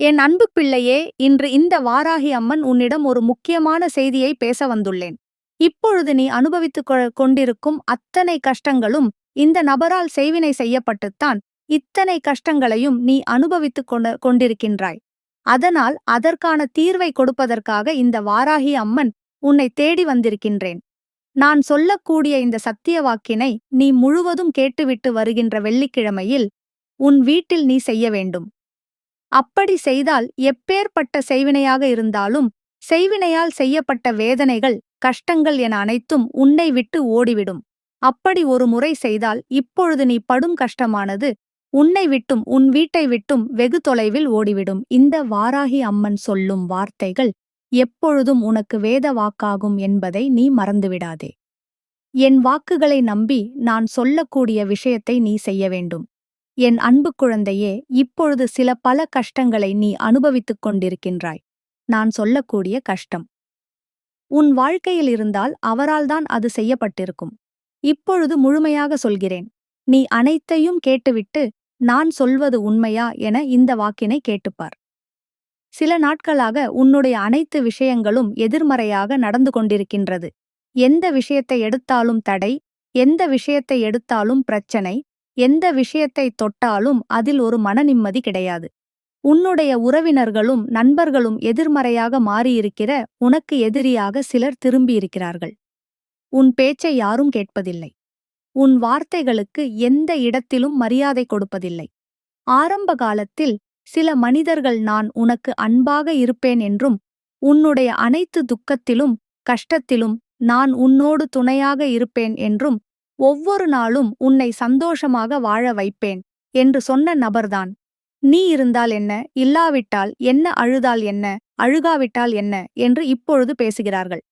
என் அன்பு பிள்ளையே இன்று இந்த வாராகி அம்மன் உன்னிடம் ஒரு முக்கியமான செய்தியை பேச வந்துள்ளேன். இப்பொழுது நீ அனுபவித்துக் கொண்டிருக்கும் அத்தனை கஷ்டங்களும் இந்த நபரால் செய்வினை செய்யப்பட்டுத்தான் இத்தனை கஷ்டங்களையும் நீ அனுபவித்துக் கொண்ட கொண்டிருக்கின்றாய். அதனால் அதற்கான தீர்வை கொடுப்பதற்காக இந்த வாராகி அம்மன் உன்னை தேடி வந்திருக்கின்றேன். நான் சொல்லக்கூடிய இந்த சத்திய வாக்கினை நீ முழுவதும் கேட்டுவிட்டு வருகின்ற வெள்ளிக்கிழமையில் உன் வீட்டில் நீ செய்ய வேண்டும். அப்படி செய்தால் எப்பேற்பட்ட செய்வினையாக இருந்தாலும் செய்வினையால் செய்யப்பட்ட வேதனைகள் கஷ்டங்கள் என அனைத்தும் உன்னை விட்டு ஓடிவிடும். அப்படி ஒரு முறை செய்தால் இப்பொழுது நீ படும் கஷ்டமானது உன்னை விட்டும் உன் வீட்டை விட்டும் வெகு தொலைவில் ஓடிவிடும். இந்த வாராகி அம்மன் சொல்லும் வார்த்தைகள் எப்பொழுதும் உனக்கு வேத வாக்காகும் என்பதை நீ மறந்துவிடாதே. என் வாக்குகளை நம்பி நான் சொல்லக்கூடிய விஷயத்தை நீ செய்ய வேண்டும். என் அன்பு குழந்தையே இப்பொழுது சில பல கஷ்டங்களை நீ அனுபவித்துக் கொண்டிருக்கின்றாய். நான் சொல்லக்கூடிய கஷ்டம். உன் வாழ்க்கையில் இருந்தால் அவரால்தான் அது செய்யப்பட்டிருக்கும். இப்பொழுது முழுமையாக சொல்கிறேன். நீ அனைத்தையும் கேட்டுவிட்டு நான் சொல்வது உண்மையா என இந்த வாக்கினை கேட்டுப்பார். சில நாட்களாக உன்னுடைய அனைத்து விஷயங்களும் எதிர்மறையாக நடந்து கொண்டிருக்கின்றது. எந்த விஷயத்தை எடுத்தாலும் தடை எந்த விஷயத்தை எடுத்தாலும் பிரச்சனை எந்த விஷயத்தை தொட்டாலும் அதில் ஒரு மன நிம்மதி கிடையாது. உன்னுடைய உறவினர்களும் நண்பர்களும் எதிர்மறையாக மாறியிருக்கிற உனக்கு எதிரியாக சிலர் திரும்பியிருக்கிறார்கள். உன் பேச்சை யாரும் கேட்பதில்லை. உன் வார்த்தைகளுக்கு எந்த இடத்திலும் மரியாதை கொடுப்பதில்லை. ஆரம்ப காலத்தில் சில மனிதர்கள் நான் உனக்கு அன்பாக இருப்பேன் என்றும் உன்னுடைய அனைத்து துக்கத்திலும் கஷ்டத்திலும் நான் உன்னோடு துணையாக இருப்பேன் என்றும் ஒவ்வொரு நாளும் உன்னை சந்தோஷமாக வாழ வைப்பேன் என்று சொன்ன நபர்தான். நீ இருந்தால் என்ன? இல்லாவிட்டால் என்ன? அழுதால் என்ன? அழுகாவிட்டால் என்ன? என்று இப்பொழுது பேசுகிறார்கள்.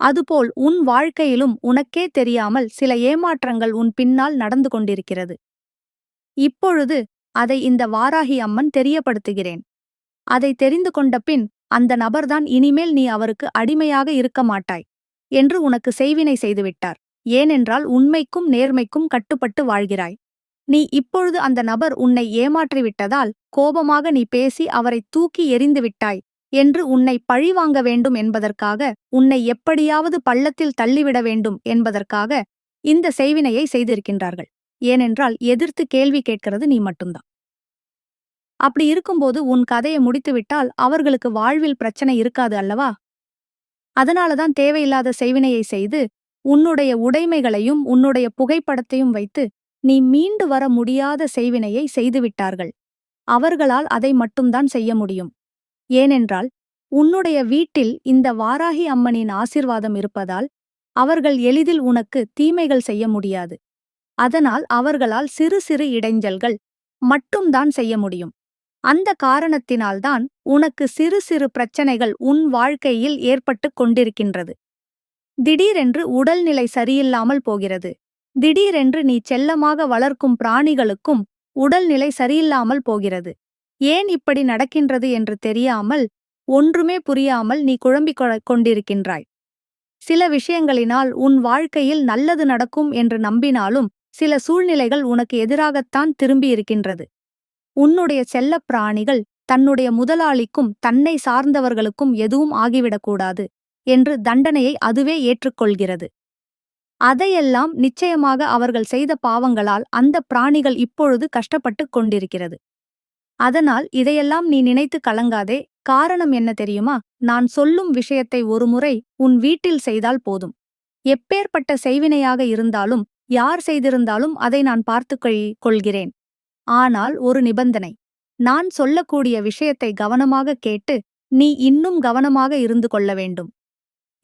அதுபோல் உன் வாழ்க்கையிலும் உனக்கே தெரியாமல் சில ஏமாற்றங்கள் உன் பின்னால் நடந்து கொண்டிருக்கிறது. இப்பொழுது அதை இந்த வாராகி அம்மன் தெரியப்படுத்துகிறேன். அதை தெரிந்து கொண்ட பின் அந்த நபர்தான் இனிமேல் நீ அவருக்கு அடிமையாக இருக்க மாட்டாய் என்று உனக்கு செய்வினை செய்துவிட்டார். ஏனென்றால் உண்மைக்கும் நேர்மைக்கும் கட்டுப்பட்டு வாழ்கிறாய். நீ இப்பொழுது அந்த நபர் உன்னை ஏமாற்றிவிட்டதால் கோபமாக நீ பேசி அவரை தூக்கி எறிந்து விட்டாய் என்று உன்னை பழிவாங்க வேண்டும் என்பதற்காக உன்னை எப்படியாவது பள்ளத்தில் தள்ளிவிட வேண்டும் என்பதற்காக இந்த செய்வினையை செய்திருக்கின்றார்கள். ஏனென்றால் எதிர்த்து கேள்வி கேட்கிறது நீ மட்டும்தான். அப்படி இருக்கும்போது உன் கதையை முடித்துவிட்டால் அவர்களுக்கு வாழ்வில் பிரச்சனை இருக்காது அல்லவா? அதனாலதான் தேவையில்லாத செய்வினையை செய்து உன்னுடைய உடைமைகளையும் உன்னுடைய புகைப்படத்தையும் வைத்து நீ மீண்டு வர முடியாத செய்வினையை செய்துவிட்டார்கள் அவர்களால் அதை மட்டும்தான் செய்ய முடியும். ஏனென்றால் உன்னுடைய வீட்டில் இந்த வாராகி அம்மனின் ஆசிர்வாதம் இருப்பதால் அவர்கள் எளிதில் உனக்கு தீமைகள் செய்ய முடியாது. அதனால் அவர்களால் சிறு சிறு இடைஞ்சல்கள் மட்டும்தான் செய்ய முடியும். அந்த காரணத்தினால்தான் உனக்கு சிறு சிறு பிரச்சனைகள் உன் வாழ்க்கையில் ஏற்பட்டுக் கொண்டிருக்கின்றது. திடீரென்று உடல்நிலை சரியில்லாமல் போகிறது. திடீரென்று நீ செல்லமாக வளர்க்கும் பிராணிகளுக்கும் உடல்நிலை சரியில்லாமல் போகிறது. ஏன் இப்படி நடக்கின்றது என்று தெரியாமல் ஒன்றுமே புரியாமல் நீ குழம்பிக் கொண்டிருக்கின்றாய். சில விஷயங்களினால் உன் வாழ்க்கையில் நல்லது நடக்கும் என்று நம்பினாலும் சில சூழ்நிலைகள் உனக்கு எதிராகத்தான் திரும்பியிருக்கின்றது. உன்னுடைய செல்லப் பிராணிகள் தன்னுடைய முதலாளிக்கும் தன்னை சார்ந்தவர்களுக்கும் எதுவும் ஆகிவிடக்கூடாது. என்று தண்டனையை அதுவே ஏற்றுக்கொள்கிறது. அதையெல்லாம் நிச்சயமாக அவர்கள் செய்த பாவங்களால் அந்த பிராணிகள் இப்பொழுது கஷ்டப்பட்டுக் கொண்டிருக்கிறது. அதனால் இதையெல்லாம் நீ நினைத்து கலங்காதே. காரணம் என்ன தெரியுமா? நான் சொல்லும் விஷயத்தை ஒருமுறை உன் வீட்டில் செய்தால் போதும். எப்பேற்பட்ட செய்வினையாக இருந்தாலும் யார் செய்திருந்தாலும் அதை நான் பார்த்துக் கொள்கிறேன். ஆனால் ஒரு நிபந்தனை. நான் சொல்லக்கூடிய விஷயத்தை கவனமாக கேட்டு நீ இன்னும் கவனமாக இருந்து கொள்ள வேண்டும்.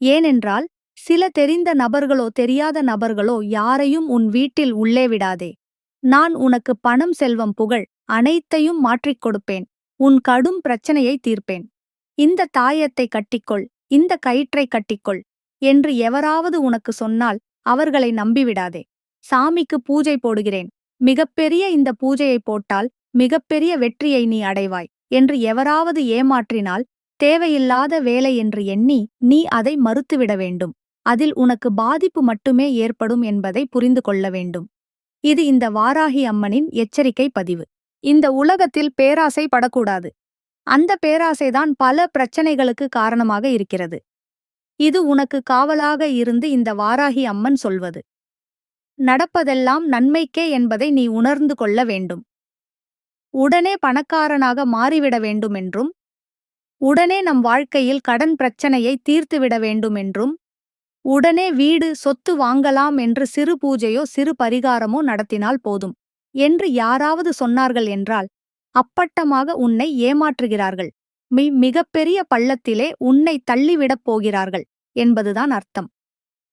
ஏனென்றால் சில தெரிந்த நபர்களோ தெரியாத நபர்களோ யாரையும் உன் வீட்டில் உள்ளே விடாதே. நான் உனக்கு பணம் செல்வம் புகழ் அனைத்தையும் மாற்றிக் கொடுப்பேன். உன் கடும் பிரச்சனையை தீர்ப்பேன். இந்த தாயத்தை கட்டிக்கொள் இந்த கயிற்றை கட்டிக்கொள் என்று எவராவது உனக்கு சொன்னால் அவர்களை நம்பிவிடாதே. சாமிக்கு பூஜை போடுகிறேன். மிகப்பெரிய இந்த பூஜையை போட்டால் மிகப்பெரிய வெற்றியை நீ அடைவாய் என்று எவராவது ஏமாற்றினால் தேவையில்லாத வேலை என்று எண்ணி நீ அதை மறுத்துவிட வேண்டும். அதில் உனக்கு பாதிப்பு மட்டுமே ஏற்படும் என்பதை புரிந்து கொள்ள வேண்டும். இது இந்த வாராகி அம்மனின் எச்சரிக்கை பதிவு. இந்த உலகத்தில் பேராசை படக்கூடாது. அந்த பேராசைதான் பல பிரச்சனைகளுக்கு காரணமாக இருக்கிறது. இது உனக்கு காவலாக இருந்து இந்த வாராகி அம்மன் சொல்வது. நடப்பதெல்லாம் நன்மைக்கே என்பதை நீ உணர்ந்து கொள்ள வேண்டும். உடனே பணக்காரனாக மாறிவிட வேண்டுமென்றும் உடனே நம் வாழ்க்கையில் கடன் பிரச்சனையை தீர்த்துவிட வேண்டுமென்றும் உடனே வீடு சொத்து வாங்கலாம் என்று சிறு பூஜையோ சிறு பரிகாரமோ நடத்தினால் போதும். என்று யாராவது சொன்னார்கள் என்றால் அப்பட்டமாக உன்னை ஏமாற்றுகிறார்கள். மி மிகப்பெரிய பள்ளத்திலே உன்னை தள்ளிவிடப் போகிறார்கள் என்பதுதான் அர்த்தம்.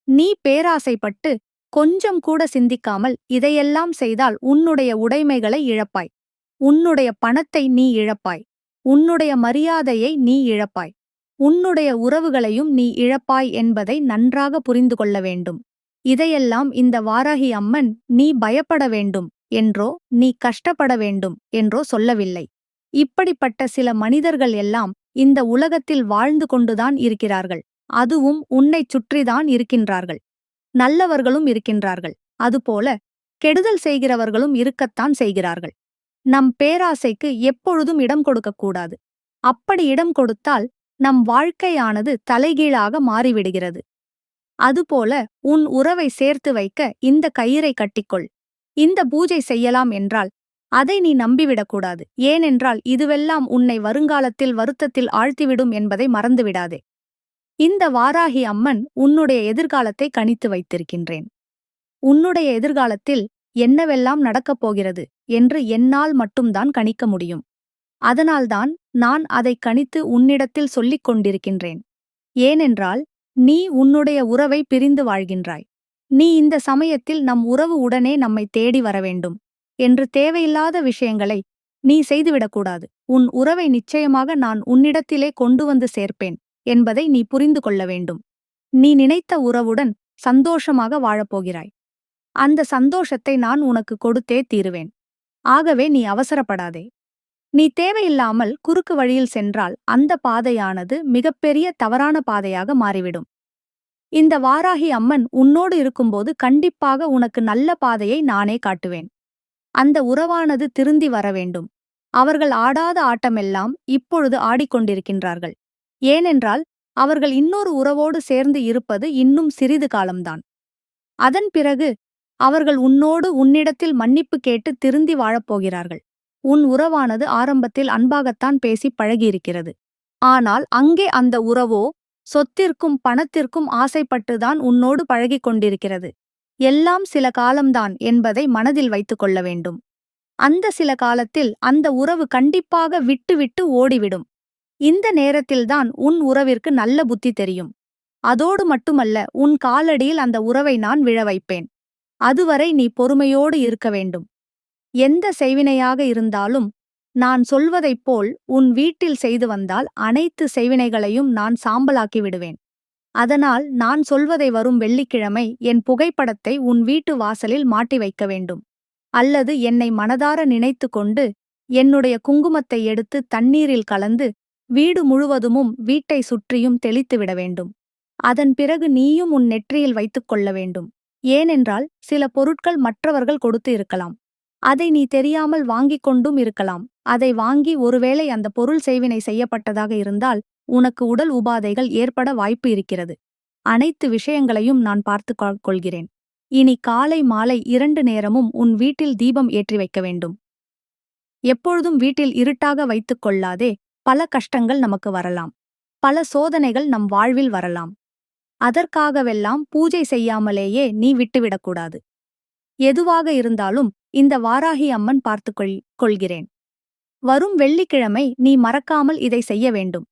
நீ பேராசைப்பட்டு கொஞ்சம் கூட சிந்திக்காமல் இதையெல்லாம் செய்தால் உன்னுடைய உடைமைகளை இழப்பாய். உன்னுடைய பணத்தை நீ இழப்பாய். உன்னுடைய மரியாதையை நீ இழப்பாய். உன்னுடைய உறவுகளையும் நீ இழப்பாய் என்பதை நன்றாக புரிந்து கொள்ள வேண்டும். இதையெல்லாம் இந்த வாராகி அம்மன் நீ பயப்பட வேண்டும் என்றோ நீ கஷ்டப்பட வேண்டும் என்றோ சொல்லவில்லை. இப்படிப்பட்ட சில மனிதர்கள் எல்லாம் இந்த உலகத்தில் வாழ்ந்து கொண்டுதான் இருக்கிறார்கள். அதுவும் உன்னைச் சுற்றிதான் இருக்கின்றார்கள். நல்லவர்களும் இருக்கின்றார்கள். அதுபோல கெடுதல் செய்கிறவர்களும் இருக்கத்தான் செய்கிறார்கள். நம் பேராசைக்கு எப்பொழுதும் இடம் கொடுக்கக்கூடாது. அப்படி இடம் கொடுத்தால் நம் வாழ்க்கையானது தலைகீழாக மாறிவிடுகிறது. அதுபோல உன் உறவை சேர்த்து வைக்க இந்த கயிறை கட்டிக்கொள். இந்த பூஜை செய்யலாம் என்றால் அதை நீ நம்பிவிடக்கூடாது. ஏனென்றால் இதுவெல்லாம் உன்னை வருங்காலத்தில் வருத்தத்தில் ஆழ்த்திவிடும் என்பதை மறந்துவிடாதே. இந்த வாராகி அம்மன் உன்னுடைய எதிர்காலத்தை கணித்து வைத்திருக்கின்றேன். உன்னுடைய எதிர்காலத்தில் என்னவெல்லாம் நடக்கப் போகிறது என்று என்னால் மட்டும்தான் கணிக்க முடியும். அதனால்தான் நான் அதை கணித்து உன்னிடத்தில் சொல்லிக் கொண்டிருக்கின்றேன். ஏனென்றால் நீ உன்னுடைய உறவை பிரிந்து வாழ்கின்றாய். நீ இந்த சமயத்தில் நம் உறவு உடனே நம்மை தேடி வர வேண்டும் என்று தேவையில்லாத விஷயங்களை நீ செய்துவிடக்கூடாது உன் உறவை நிச்சயமாக நான் உன்னிடத்திலே கொண்டு வந்து சேர்ப்பேன் என்பதை நீ புரிந்து கொள்ள வேண்டும். நீ நினைத்த உறவுடன் சந்தோஷமாக வாழப்போகிறாய் அந்த சந்தோஷத்தை நான் உனக்கு கொடுத்தே தீருவேன். ஆகவே நீ அவசரப்படாதே. நீ தேவையில்லாமல் குறுக்கு வழியில் சென்றால் அந்த பாதையானது மிகப்பெரிய தவறான பாதையாக மாறிவிடும். இந்த வாராகி அம்மன் உன்னோடு இருக்கும்போது கண்டிப்பாக உனக்கு நல்ல பாதையை நானே காட்டுவேன். அந்த உறவானது திருந்தி வர வேண்டும். அவர்கள் ஆடாத ஆட்டமெல்லாம் இப்பொழுது ஆடிக்கொண்டிருக்கின்றார்கள். ஏனென்றால் அவர்கள் இன்னொரு உறவோடு சேர்ந்து இருப்பது இன்னும் சிறிது காலம்தான். அதன் பிறகு அவர்கள் உன்னோடு உன்னிடத்தில் மன்னிப்பு கேட்டு திருந்தி வாழப்போகிறார்கள். உன் உறவானது ஆரம்பத்தில் அன்பாகத்தான் பேசி பழகியிருக்கிறது. ஆனால் அங்கே அந்த உறவோ சொத்திற்கும் பணத்திற்கும் ஆசைப்பட்டுதான் உன்னோடு பழகிக் கொண்டிருக்கிறது. எல்லாம் சில காலம்தான் என்பதை மனதில் வைத்துக் கொள்ள வேண்டும். அந்த சில காலத்தில் அந்த உறவு கண்டிப்பாக விட்டு விட்டு ஓடிவிடும். இந்த நேரத்தில்தான் உன் உறவிற்கு நல்ல புத்தி தெரியும். அதோடு மட்டுமல்ல உன் காலடியில் அந்த உறவை நான் விழ வைப்பேன். அதுவரை நீ பொறுமையோடு இருக்க வேண்டும். எந்த செய்வினையாக இருந்தாலும் நான் சொல்வதைப் போல் உன் வீட்டில் செய்து வந்தால் அனைத்து செய்வினைகளையும் நான் சாம்பலாக்கி விடுவேன். அதனால் நான் சொல்வதை வரும் வெள்ளிக்கிழமை என் புகைப்படத்தை உன் வீட்டு வாசலில் மாட்டி வைக்க வேண்டும். அல்லது என்னை மனதார நினைத்து கொண்டு என்னுடைய குங்குமத்தை எடுத்து தண்ணீரில் கலந்து வீடு முழுவதுமும் வீட்டை சுற்றியும் தெளித்துவிட வேண்டும். அதன் பிறகு நீயும் உன் நெற்றியில் வைத்துக் கொள்ள வேண்டும். ஏனென்றால் சில பொருட்கள் மற்றவர்கள் கொடுத்து இருக்கலாம். அதை நீ தெரியாமல் வாங்கிக் கொண்டும் இருக்கலாம். அதை வாங்கி ஒருவேளை அந்த பொருள் செய்வினை செய்யப்பட்டதாக இருந்தால் உனக்கு உடல் உபாதைகள் ஏற்பட வாய்ப்பு இருக்கிறது. அனைத்து விஷயங்களையும் நான் பார்த்து கொள்கிறேன். இனி காலை மாலை இரண்டு நேரமும் உன் வீட்டில் தீபம் ஏற்றி வைக்க வேண்டும். எப்பொழுதும் வீட்டில் இருட்டாக வைத்துக் கொள்ளாதே பல கஷ்டங்கள் நமக்கு வரலாம். பல சோதனைகள் நம் வாழ்வில் வரலாம். அதற்காகவெல்லாம் பூஜை செய்யாமலேயே நீ விட்டுவிடக்கூடாது. எதுவாக இருந்தாலும் இந்த வாராகி அம்மன் பார்த்துக்கொள் கொள்கிறேன். வரும் வெள்ளிக்கிழமை நீ மறக்காமல் இதை செய்ய வேண்டும்.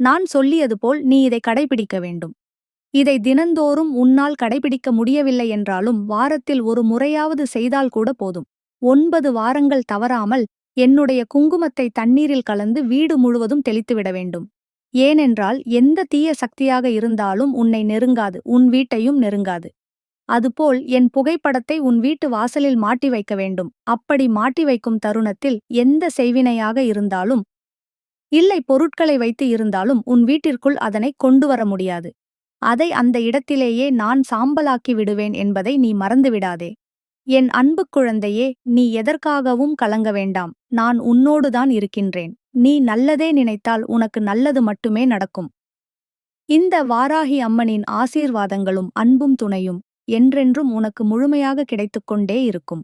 நான் சொல்லியது போல் நீ இதை கடைபிடிக்க வேண்டும். இதை தினந்தோறும் உன்னால் கடைபிடிக்க முடியவில்லை என்றாலும் வாரத்தில் ஒரு முறையாவது செய்தால் கூட போதும். ஒன்பது வாரங்கள் தவறாமல் என்னுடைய குங்குமத்தை தண்ணீரில் கலந்து வீடு முழுவதும் தெளித்துவிட வேண்டும். ஏனென்றால் எந்த தீய சக்தியாக இருந்தாலும் உன்னை நெருங்காது உன் வீட்டையும் நெருங்காது. அதுபோல் என் புகைப்படத்தை உன் வீட்டு வாசலில் மாட்டி வைக்க வேண்டும். அப்படி மாட்டி வைக்கும் தருணத்தில் எந்த செய்வினையாக இருந்தாலும் இல்லை பொருட்களை வைத்து இருந்தாலும் உன் வீட்டிற்குள் அதனை கொண்டு வர முடியாது. அதை அந்த இடத்திலேயே நான் சாம்பலாக்கி விடுவேன் என்பதை நீ மறந்துவிடாதே என் அன்பு குழந்தையே நீ எதற்காகவும் கலங்க வேண்டாம். நான் உன்னோடுதான் இருக்கின்றேன். நீ நல்லதே நினைத்தால் உனக்கு நல்லது மட்டுமே நடக்கும். இந்த வாராகி அம்மனின் ஆசீர்வாதங்களும் அன்பும் துணையும் என்றென்றும் உனக்கு முழுமையாக கிடைத்துக்கொண்டே இருக்கும்.